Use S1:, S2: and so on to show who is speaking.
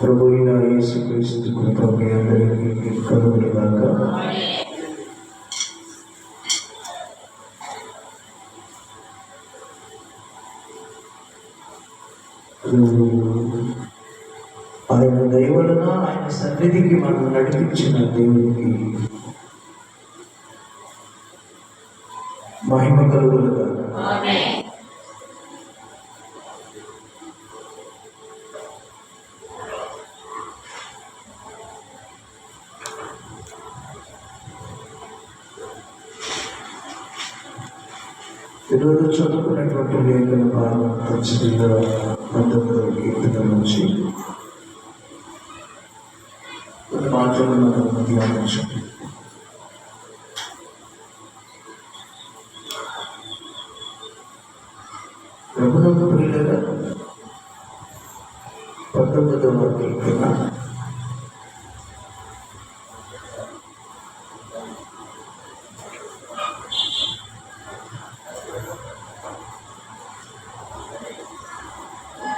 S1: ప్రభు అయిన యేసుక్రీస్తు కృప మీ అందరికీ కలుగును కాక ఆయన దైవలన ఆయన సన్నిధికి మనం నడిపించిన దేవునికి మహిమ కలుగులుగా ఈరోజు చదువుకున్నటువంటి లేఖన భాగం ఖచ్చితంగా పంతొమ్మిదవ కీర్తన నుంచి కొన్ని మాటలు మనం ధ్యానించండి. ప్రభుత్వ పిల్లల పంతొమ్మిదవ కీర్తన